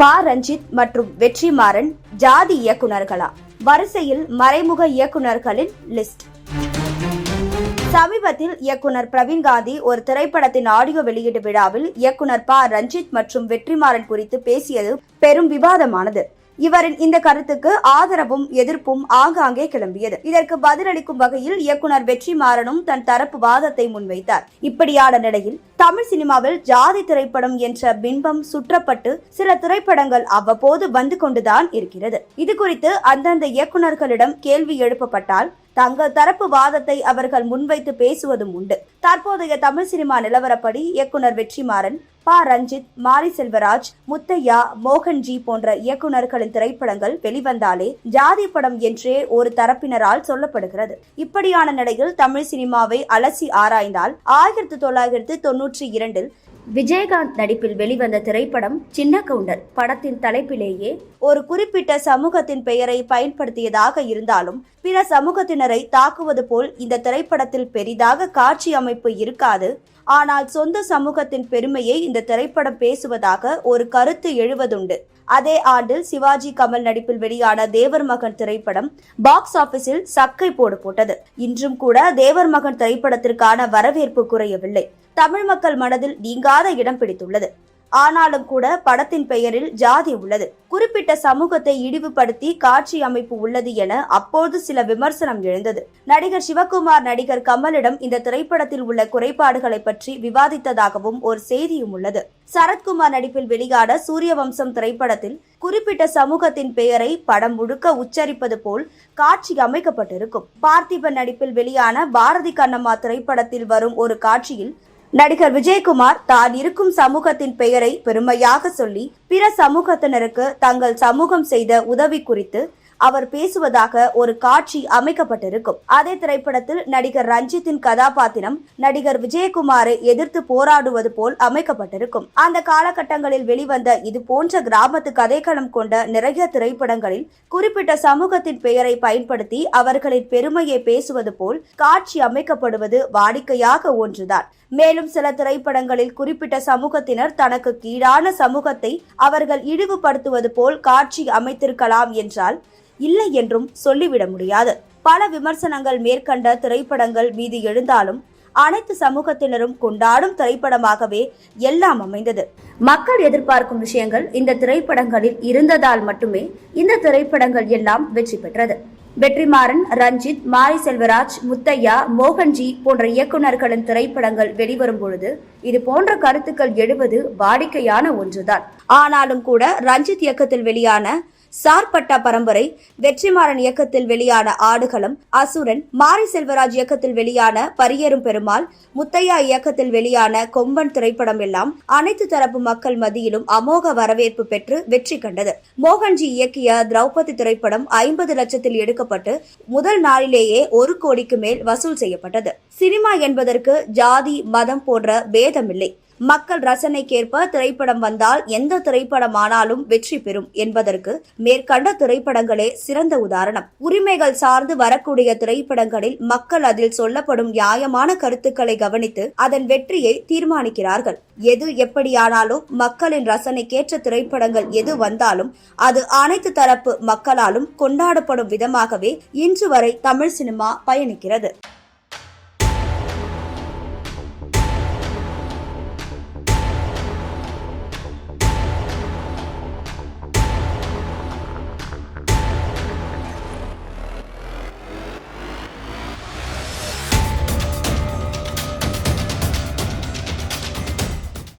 பா ரஞ்சித் மற்றும் வெற்றிமாறன் ஜாதி இயக்குனர்களா வரிசையில் மறைமுக இயக்குனர்களின் லிஸ்ட். சமீபத்தில் இயக்குனர் பிரவீன் காந்தி ஒரு திரைப்படத்தின் ஆடியோ வெளியீட்டு விழாவில் இயக்குனர் ப ரஞ்சித் மற்றும் வெற்றிமாறன் குறித்து பேசியது பெரும் விவாதமானது. இவரின் இந்த கருத்துக்கு ஆதரவும் எதிர்ப்பும் ஆங்காங்கே கிளம்பியது. இதற்கு பதிலளிக்கும் வகையில் இயக்குனர் வெற்றி மாறனும் தன் தரப்பு வாதத்தை முன்வைத்தார். இப்படியான நிலையில் தமிழ் சினிமாவில் ஜாதி திரைப்படம் என்ற பிம்பம் சுற்றப்பட்டு சில திரைப்படங்கள் அவ்வப்போது வந்து கொண்டுதான் இருக்கிறது. இது குறித்து அந்தந்த இயக்குனர்களிடம் கேள்வி எழுப்பப்பட்டால் தங்கள் தரப்பு வாதத்தை அவர்கள் முன்வைத்து பேசுவதும் உண்டு. தற்போதைய தமிழ் சினிமா நிலவரப்படி இயக்குனர் வெற்றிமாறன் ப. ரஞ்சித் மாரி செல்வராஜ் முத்தையா மோகன்ஜி போன்ற இயக்குநர்களின் திரைப்படங்கள் வெளிவந்தாலே ஜாதி படம் என்றே ஒரு தரப்பினரால் சொல்லப்படுகிறது. இப்படியான நிலையில் தமிழ் சினிமாவை அலசி ஆராய்ந்தால் ஆயிரத்தி தொள்ளாயிரத்து தொன்னூற்றி இரண்டில் விஜயகாந்த் நடிப்பில் வெளிவந்த திரைப்படம் சின்ன கவுண்டர் படத்தின் தலைப்பிலேயே ஒரு குறிப்பிட்ட சமூகத்தின் பெயரை பயன்படுத்தியதாக இருந்தாலும் பிற சமூகத்தினரை தாக்குவது போல் இந்த திரைப்படத்தில் பெரிதாக காட்சி அமைப்பு இருக்காது. ஆனால் சொந்த சமூகத்தின் பெருமையை இந்த திரைப்படம் பேசுவதாக ஒரு கருத்து எழுவதுண்டு. அதே ஆண்டில் சிவாஜி கமல் நடிப்பில் வெளியான தேவர் மகன் திரைப்படம் பாக்ஸ் ஆபீஸில் சக்கை போடு போட்டது. இன்றும் கூட தேவர் மகன் திரைப்படத்திற்கான வரவேற்பு குறையவில்லை. தமிழ் மக்கள் மனதில் நீங்காத இடம் பிடித்துள்ளது. ஆனாலும் கூட படத்தின் பெயரில் ஜாதி உள்ளது. குறிப்பிட்ட சமூகத்தை இழிவுபடுத்தி காட்சி அமைப்பு உள்ளது என அப்போது சில விமர்சனம் எழுந்தது. நடிகர் சிவகுமார் நடிகர் கமலிடம் இந்த திரைப்படத்தில் உள்ள குறைபாடுகளை பற்றி விவாதித்ததாகவும் ஒரு செய்தியும் உள்ளது. சரத்குமார் நடிப்பில் வெளியான சூரியவம்சம் திரைப்படத்தில் குறிப்பிட்ட சமூகத்தின் பெயரை படம் முழுக்க உச்சரிப்பது போல் காட்சி அமைக்கப்பட்டிருக்கும். பார்த்திபன் நடிப்பில் வெளியான பாரதி கண்ணம்மா திரைப்படத்தில் வரும் ஒரு காட்சியில் நடிகர் விஜயகுமார் தான் இருக்கும் சமூகத்தின் பெயரை பெருமையாக சொல்லி பிற சமூகத்தினருக்கு தங்கள் சமூகம் செய்த உதவி குறித்து அவர் பேசுவதாக ஒரு காட்சி அமைக்கப்பட்டிருக்கும். அதே திரைப்படத்தில் நடிகர் ரஞ்சித்தின் கதாபாத்திரம் நடிகர் விஜயகுமாரை எதிர்த்து போராடுவது போல் அமைக்கப்பட்டிருக்கும். அந்த காலகட்டங்களில் வெளிவந்த இது போன்ற கிராமத்து கதைக்களம் கொண்ட நிறைய திரைப்படங்களில் குறிப்பிட்ட சமூகத்தின் பெயரை பயன்படுத்தி அவர்களின் பெருமையை பேசுவது போல் காட்சி அமைக்கப்படுவது வாடிக்கையாக ஒன்றுதான். மேலும் சில திரைப்படங்களில் குறிப்பிட்ட சமூகத்தினர் தனக்கு கீழான சமூகத்தை அவர்கள் இழிவுபடுத்துவது போல் காட்சி அமைத்திருக்கலாம் என்றால் இல்லை என்றும் சொல்லிவிட முடியாது. பல விமர்சனங்கள் மேற்கண்ட திரைப்படங்கள் மீது எழுந்தாலும் அனைத்து சமூகத்தினரும் கொண்டாடும் திரைப்படமாகவே எல்லாம் அமைந்தது. மக்கள் எதிர்பார்க்கும் விஷயங்கள் இந்த திரைப்படங்களில் இருந்ததால் மட்டுமே இந்த திரைப்படங்கள் எல்லாம் வெற்றி பெற்றது. வெற்றிமாறன் ரஞ்சித் மாரி செல்வராஜ் முத்தையா மோகன்ஜி போன்ற இயக்குனர்களின் திரைப்படங்கள் வெளிவரும் பொழுது இது போன்ற கருத்துக்கள் எழுவது வாடிக்கையான ஒன்றுதான். ஆனாலும் கூட ரஞ்சித் இயக்கத்தில் வெளியான சார்பட்டா பரம்பரை வெற்றிமாறன் இயக்கத்தில் வெளியான ஆடுகளம் அசுரன் மாரி செல்வராஜ் இயக்கத்தில் வெளியான பரியேறும் பெருமாள் முத்தையா இயக்கத்தில் வெளியான கொம்பன் திரைப்படம் எல்லாம் அனைத்து தரப்பு மக்கள் மத்தியிலும் அமோக வரவேற்பு பெற்று வெற்றி கண்டது. மோகன்ஜி இயக்கிய திரௌபதி திரைப்படம் ஐம்பது லட்சத்தில் எடுக்கப்பட்டு முதல் நாளிலேயே ஒரு கோடிக்கு மேல் வசூல் செய்யப்பட்டது. சினிமா என்பதற்கு ஜாதி மதம் போன்ற பேதமில்லை. மக்கள் ரசனைக்கேற்ப திரைப்படம் வந்தால் எந்த திரைப்படமானாலும் வெற்றி பெறும் என்பதற்கு மேற்கண்ட திரைப்படங்களே சிறந்த உதாரணம். உரிமைகள் சார்ந்து வரக்கூடிய திரைப்படங்களில் மக்கள் அதில் சொல்லப்படும் நியாயமான கருத்துக்களை கவனித்து அதன் வெற்றியை தீர்மானிக்கிறார்கள். எது எப்படியானாலும் மக்களின் ரசனைக்கேற்ற திரைப்படங்கள் எது வந்தாலும் அது அனைத்து தரப்பு மக்களாலும் கொண்டாடப்படும் விதமாகவே இன்று வரை தமிழ் சினிமா பயணிக்கிறது.